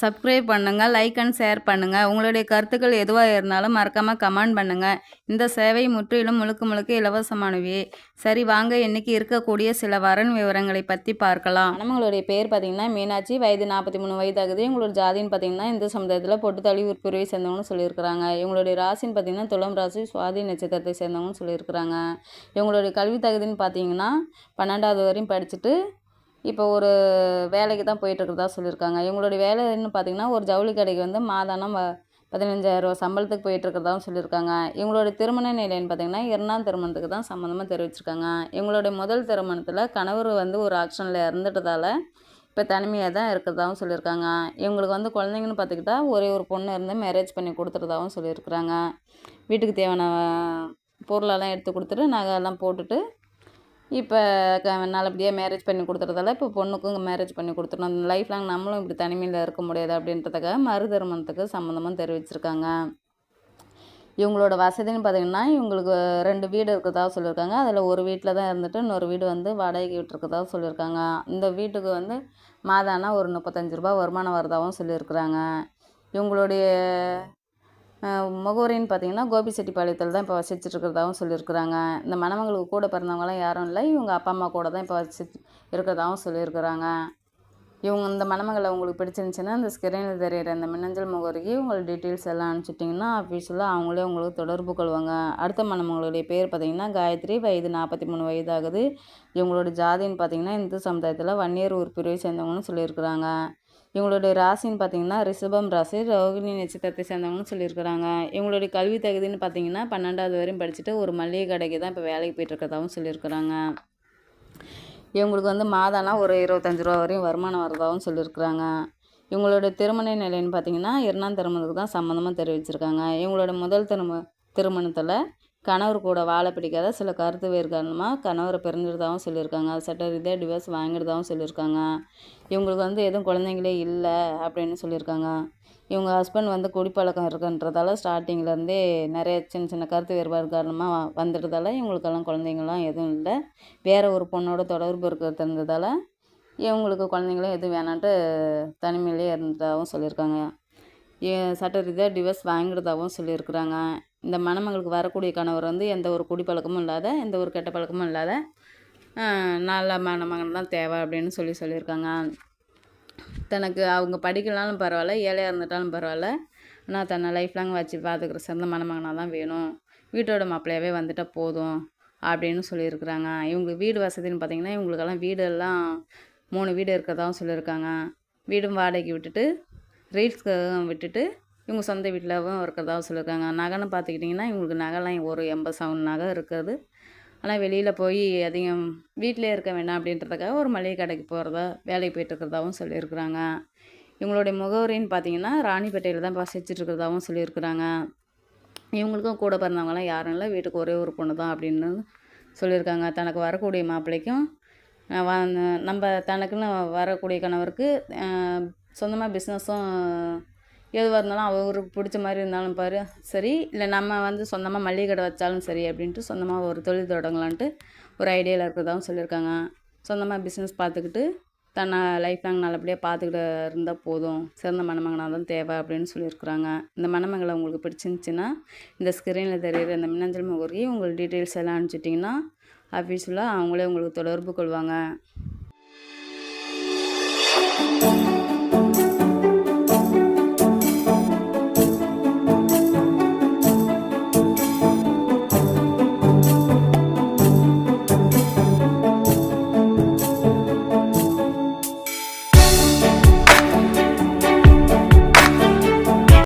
Subscribe பண்ணுங்கள் like and share பண்ணுங்கள் உங்களுடைய கருத்துக்கள் எதுவாக இருந்தாலும் மறக்காமல் கமெண்ட் பண்ணுங்கள் இந்த சேவை முற்றிலும் முழுக்க முழுக்க இலவசமானவே. சரி வாங்க இன்றைக்கி இருக்கக்கூடிய சில வரன் விவரங்களை பற்றி பார்க்கலாம். நம்மளுடைய பேர் பார்த்தீங்கன்னா மீனாட்சி. வயது நாற்பத்தி மூணு வயது ஆகுது இவங்களோட ஜாதின்னு பார்த்தீங்கன்னா இந்து சமுதாயத்தில் பொட்டுத்தளி உட்பிரிவை சேர்ந்தவங்கன்னு சொல்லியிருக்கிறாங்க. இவங்களுடைய ராசின்னு பார்த்திங்கன்னா துளம் ராசி சுவாதி நட்சத்திரத்தை சேர்ந்தவங்கன்னு சொல்லியிருக்கிறாங்க. இவங்களுடைய கல்வி தகுதின்னு பார்த்தீங்கன்னா பன்னெண்டாவது வரையும் படிச்சுட்டு இப்போ ஒரு வேலைக்கு தான் போயிட்டுருக்கிறதா சொல்லியிருக்காங்க. இவங்களுடைய வேலைன்னு பார்த்தீங்கன்னா ஒரு ஜவுளி கடைக்கு வந்து மாதானம் பதினஞ்சாயிரரூவா சம்பளத்துக்கு போயிட்டுருக்கிறதாவும் சொல்லியிருக்காங்க. இவங்களுடைய திருமண நிலைன்னு பார்த்தீங்கன்னா இரண்டாம் திருமணத்துக்கு தான் சம்மந்தமாக தெரிவிச்சிருக்காங்க. இவங்களுடைய முதல் திருமணத்தில் கணவர் வந்து ஒரு ஆக்ஷனில் இறந்துட்டதால இப்போ தனிமையாக தான் இருக்கிறதாவும் சொல்லியிருக்காங்க. இவங்களுக்கு வந்து குழந்தைங்கன்னு பார்த்துக்கிட்டா ஒரே ஒரு பொண்ணு இருந்து மேரேஜ் பண்ணி கொடுத்துறதாவும் சொல்லியிருக்கிறாங்க. வீட்டுக்கு தேவையான பொருளெல்லாம் எடுத்து கொடுத்துட்டு நகையெல்லாம் போட்டுட்டு இப்போ க நல்லபடியாக மேரேஜ் பண்ணி கொடுத்துறதால இப்போ பொண்ணுக்கும் மேரேஜ் பண்ணி கொடுத்துடணும். லைஃப் லாங் நம்மளும் இப்படி தனிமையில் இருக்க முடியாது அப்படின்றதுக்காக மறு திருமணத்துக்கு சம்மந்தமாக தெரிவிச்சிருக்காங்க. இவங்களோட வசதின்னு பார்த்தீங்கன்னா இவங்களுக்கு ரெண்டு வீடு இருக்கிறதா சொல்லியிருக்காங்க அதில் ஒரு வீட்டில் தான் இருந்துட்டு இன்னொரு வீடு வந்து வாடகைக்கு விட்டுருக்கதா சொல்லியிருக்காங்க இந்த வீட்டுக்கு வந்து மாதானா ஒரு முப்பத்தஞ்சு ரூபா வருமானம் வரதாகவும் சொல்லியிருக்கிறாங்க. இவங்களுடைய முகவரின்னு பார்த்தீங்கன்னா கோபிச்செட்டிப்பாளையத்தில் தான் இப்போ வசிச்சுட்டு இருக்கிறதாகவும் சொல்லியிருக்கிறாங்க. இந்த மணமங்களுக்கு கூட பிறந்தவங்களாம் யாரும் இல்லை. இவங்க அப்பா அம்மா கூட தான் இப்போ வசி இருக்கிறதாகவும் சொல்லியிருக்கிறாங்க. இவங்க இந்த மணமகளை உங்களுக்கு பிடிச்சிருந்துச்சுன்னா இந்த ஸ்கிரீனில் தெரியிற இந்த மின்னஞ்சல் முகவரிக்கு உங்கள் டீட்டெயில்ஸ் எல்லாம் அனுப்பிச்சிட்டிங்கன்னா ஆஃபீஸில் அவங்களே உங்களுக்கு தொடர்பு கொள்வாங்க. அடுத்த மணமகளுடைய பேர் பார்த்தீங்கன்னா காயத்ரி. வயது நாற்பத்தி மூணு வயதாகுது. இவங்களோட ஜாதின்னு பார்த்தீங்கன்னா இந்து சமுதாயத்தில் வன்னியர் ஒரு பிரிவை சேர்ந்தவங்கன்னு சொல்லியிருக்கிறாங்க. இவங்களுடைய ராசின்னு பார்த்தீங்கன்னா ரிஷபம் ராசி ரோகிணி நட்சத்திரத்தை சேர்ந்தவங்கன்னு சொல்லியிருக்கிறாங்க. இவங்களுடைய கல்வி தகுதின்னு பார்த்தீங்கன்னா பன்னெண்டாவது வரையும் படிச்சுட்டு ஒரு மளிகை கடைக்கு தான் இப்போ வேலைக்கு போயிட்டுருக்கதாகவும் சொல்லியிருக்கிறாங்க. இவங்களுக்கு வந்து மாதம்னா ஒரு இருபத்தஞ்சி ரூபா வரையும் வருமானம் வரதாகவும் சொல்லியிருக்கிறாங்க. இவங்களோட திருமண நிலைன்னு பார்த்தீங்கன்னா இரண்டாம் திருமணத்துக்கு தான் சம்மந்தமாக தெரிவிச்சிருக்காங்க. இவங்களோட முதல் திரும திருமணத்தில் கணவர் கூட வாழ பிடிக்காத சில கருத்து வேறு காரணமாக கணவரை பிரிஞ்சிருந்தாவும் சொல்லியிருக்காங்க. சட்ட ரீதியாக டிவோர்ஸ் வாங்கிடுதாவும் சொல்லியிருக்காங்க. இவங்களுக்கு வந்து எதுவும் குழந்தைங்களே இல்லை அப்படின்னு சொல்லியிருக்காங்க. இவங்க ஹஸ்பண்ட் வந்து குடிப்பழக்கம் இருக்குன்றதால ஸ்டார்டிங்லேருந்தே நிறைய சின்ன சின்ன கருத்து வேறுபாடு காரணமாக வந்துட்டதால இவங்களுக்கெல்லாம் குழந்தைங்களாம் எதுவும் இல்லை. வேறு ஒரு பொண்ணோட தொடர்பு இருக்கிறது இருந்ததால் இவங்களுக்கு குழந்தைங்களும் எதுவும் வேணான்ட்டு தனிமையிலே இருந்ததாகவும் சொல்லியிருக்காங்க. சட்ட ரீதியாக டிவோர்ஸ் வாங்கிடுதாகவும் சொல்லியிருக்கிறாங்க. இந்த மணமகளுக்கு வரக்கூடிய கணவர் வந்து எந்த ஒரு குடிப்பழக்கமும் இல்லாத எந்த ஒரு கெட்ட பழக்கமும் இல்லாத நல்ல மணமகன் தான் தேவை அப்படின்னு சொல்லி சொல்லியிருக்காங்க. தனக்கு அவங்க படிக்கலனாலும் பரவாயில்ல ஏழையாக இருந்துட்டாலும் பரவாயில்ல. ஆனால் தன்னை லைஃப் லாங் வச்சு பார்த்துக்கிற சிறந்த மணமகனாக தான் வேணும். வீட்டோட மாப்பிள்ளையாவே வந்துட்டால் போதும் அப்படின்னு சொல்லியிருக்கிறாங்க. இவங்களுக்கு வீடு வசதின்னு பார்த்தீங்கன்னா இவங்களுக்கெல்லாம் வீடெல்லாம் மூணு வீடு இருக்கிறதாவும் சொல்லியிருக்காங்க. வீடும் வாடகைக்கு விட்டுட்டு ரீல்ஸ்க்கு விட்டுட்டு இவங்க சொந்த வீட்டிலவும் இருக்கிறதாக சொல்லியிருக்காங்க. நகைன்னு பார்த்துக்கிட்டிங்கன்னா இவங்களுக்கு நகைலாம் ஒரு எண்பது சவன் நகை இருக்குது. ஆனால் வெளியில் போய் அதிகம் வீட்டிலே இருக்க வேண்டாம் அப்படின்றதுக்காக ஒரு மளிகை கடைக்கு போகிறதா வேலைக்கு போயிட்டு இருக்கிறதாவும் சொல்லியிருக்கிறாங்க. இவங்களுடைய முகவரின்னு பார்த்தீங்கன்னா ராணிப்பேட்டையில் தான் வசிச்சுட்டு இருக்கிறதாகவும் சொல்லியிருக்கிறாங்க. இவங்களுக்கும் கூட பிறந்தவங்களாம் யாரும் இல்லை. வீட்டுக்கு ஒரே ஒரு பொண்ணு தான் அப்படின்னு சொல்லியிருக்காங்க. தனக்கு வரக்கூடிய மாப்பிள்ளைக்கும் நம்ம தனக்குன்னு வரக்கூடிய கணவருக்கு சொந்தமாக பிஸ்னஸும் எதுவாக இருந்தாலும் அவருக்கு பிடிச்ச மாதிரி இருந்தாலும் பாரு. சரி இல்லை நம்ம வந்து சொந்தமாக மளிகை கடை வச்சாலும் சரி அப்படின்ட்டு சொந்தமாக ஒரு தொழில் தொடங்கலான்ட்டு ஒரு ஐடியாவில் இருக்கிறதாகவும் சொல்லியிருக்காங்க. சொந்தமாக பிஸ்னஸ் பார்த்துக்கிட்டு தன்னை லைஃப் லாங் நல்லபடியாக பார்த்துக்கிட்டு இருந்தால் போதும். சிறந்த மணமகனாக தான் தேவை அப்படின்னு சொல்லியிருக்கிறாங்க. இந்த மணமகளை உங்களுக்கு பிடிச்சிருந்துச்சின்னா இந்த ஸ்க்ரீனில் தெரியுற இந்த மின்னஞ்சல் முகவரிக்கு உங்கள் டீட்டெயில்ஸ் எல்லாம் அனுப்பிச்சிட்டிங்கன்னா ஆஃபீஸில் அவங்களே உங்களுக்கு தொடர்பு கொள்வாங்க.